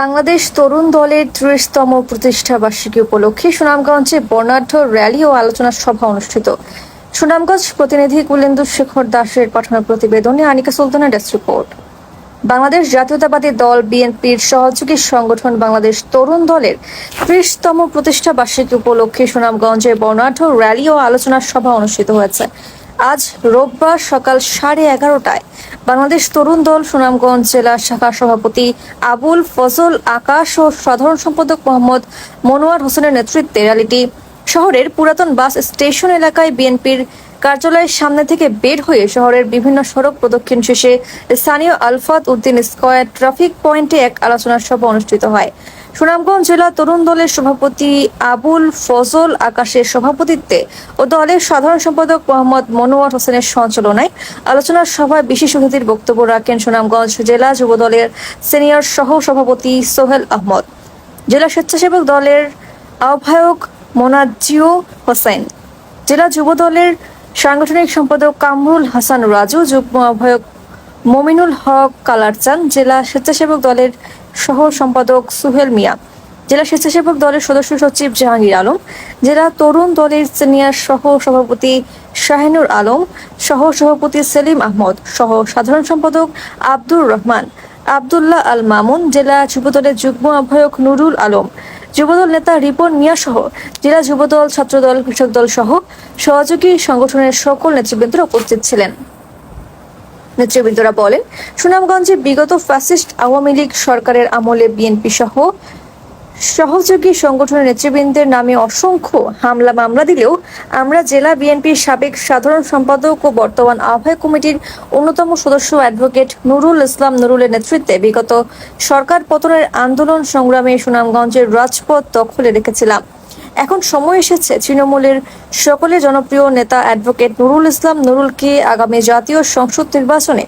বাংলাদেশ তরুণ দলের ত্রিশতম প্রতিষ্ঠা বার্ষিকী উপলক্ষে সুনামগঞ্জে বর্ণাঢ্য র্যালি ও আলোচনা সভা অনুষ্ঠিত। সুনামগঞ্জ প্রতিনিধি কুলেন্দু শেখর দাসের পাঠানো প্রতিবেদনে আনিকা সুলতানা ডেস্ক রিপোর্ট। বাংলাদেশ জাতীয়তাবাদী দল বিএনপির সহযোগী সংগঠন বাংলাদেশ তরুণ দলের ত্রিশতম প্রতিষ্ঠা বার্ষিকী উপলক্ষে সুনামগঞ্জে বর্ণাঢ্য র্যালি ও আলোচনা সভা অনুষ্ঠিত হয়েছে। আজ রোববার সকাল সাড়ে এগারোটায় বাংলাদেশ তরুণ দল সুনামগঞ্জ জেলা শাখা সভাপতি আবুল ফজল আকাশ ও সাধারণ সম্পাদক মোহাম্মদ মনোয়ার হোসেনের নেতৃত্বে র্যালিটি শহরের পুরাতন বাস স্টেশন এলাকায় বিএনপির কার্যালয়ের সামনে থেকে বের হয়ে শহরের বিভিন্ন সড়ক প্রদক্ষিণ শেষে স্থানীয় আলফাত উদ্দিন স্কয়ার ট্রাফিক পয়েন্টে এক আলোচনা সভা অনুষ্ঠিত হয়। সুনামগঞ্জ জেলা তরুণ দলের সভাপতি আবুল ফজল আকাশের সভাপতিত্বে ও দলের সাধারণ সম্পাদক মোহাম্মদ মনোয়ার হোসেনের সঞ্চালনায় আলোচনা সভায় বিশেষ অতিথির বক্তব্য রাখেন সুনামগঞ্জ জেলা যুব দলের সিনিয়র সহ সভাপতি সোহেল আহমদ। জেলা স্বেচ্ছাসেবক দলের আহ্বায়ক মোনাজিও হোসেন। জেলা যুব দলের সাংগঠনিক সম্পাদক কামরুল হাসান রাজু, যুগ্ম আহ্বায়ক মমিনুল হক কালারচান জেলা স্বেচ্ছাসেবক দলের সহ সম্পাদক সুহেল মিয়া, জেলা স্বেচ্ছাসেবক দলের সদস্য সচিব জাহাঙ্গীর আলম, জেলা তরুণ দলের সিনিয়র সহ সভাপতি শাহিনুর আলম, সহ সভাপতি সেলিম আহমদ, সহ সাধারণ সম্পাদক আব্দুর রহমান, আবদুল্লাহ আল মামুন, জেলা যুবদলের যুগ্ম আহ্বায়ক নুরুল আলম, যুবদল নেতা রিপন মিয়া সহ জেলা যুবদল, ছাত্রদল, কৃষক দল সহ সহযোগী সংগঠনের সকল নেতৃবৃন্দরা উপস্থিত ছিলেন। নেতৃবৃন্দরা বলেন, সুনামগঞ্জে বিগত ফ্যাসিস্ট আওয়ামী লীগ সরকারের আমলে বিএনপি সহ সহযোগী সংগঠনের নেতৃবৃন্দের নামে অসংখ্য হামলা মামলা দিলেও আমরা জেলা বিএনপির সাবেক সাধারণ সম্পাদক ও বর্তমান আহ্বায়ক কমিটির অন্যতম সদস্য অ্যাডভোকেট নুরুল ইসলাম নুরুলের নেতৃত্বে বিগত সরকার পতনের আন্দোলন সংগ্রামে সুনামগঞ্জের রাজপথ দখলে রেখেছিলাম। এখন সময় এসেছে তৃণমূলের সকলে জনপ্রিয় নেতা অ্যাডভোকেট নুরুল ইসলাম। নুরুলকে আগামী জাতীয় সংসদ নির্বাচনে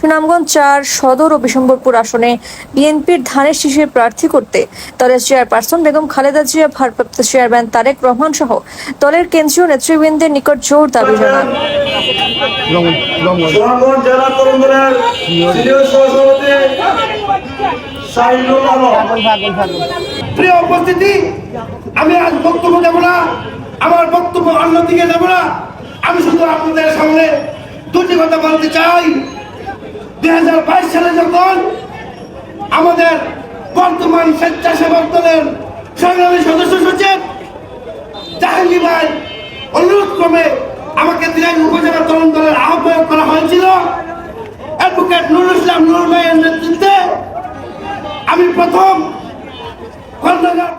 সুনামগঞ্জ চার সদর ও বিশম্বরপুর আসনে বিএনপির ধানের শীষে প্রার্থী করতে দলের চেয়ারপারসন বেগম খালেদা জিয়া ভারপ্রাপ্ত চেয়ারম্যান তারেক রহমান সহ দলের কেন্দ্রীয় নেতৃবৃন্দের নিকট জোর দাবি জানান। প্রিয় উপস্থিতি আমি আজ বক্তব্য দেব না, আমার বক্তব্য অন্যদিকে দেব না। আমি শুধু আপনাদের সামনে দুটি কথা বলতে চাই। দুই হাজার বাইশ সালে যখন আমাদের বর্তমান স্বেচ্ছাসেবক দলের সংগ্রামী সদস্য সচিব জাহাঙ্গীর ভাই অনুরোধ ক্রমে আমাকে দিনাজ উপজেলা তরুণ দলের আহ্বায়ক করা হয়েছিল। অ্যাডভোকেট নুরুল ইসলাম নুর ভাইয়ের নেতৃত্বে আমি প্রথম খন্দকার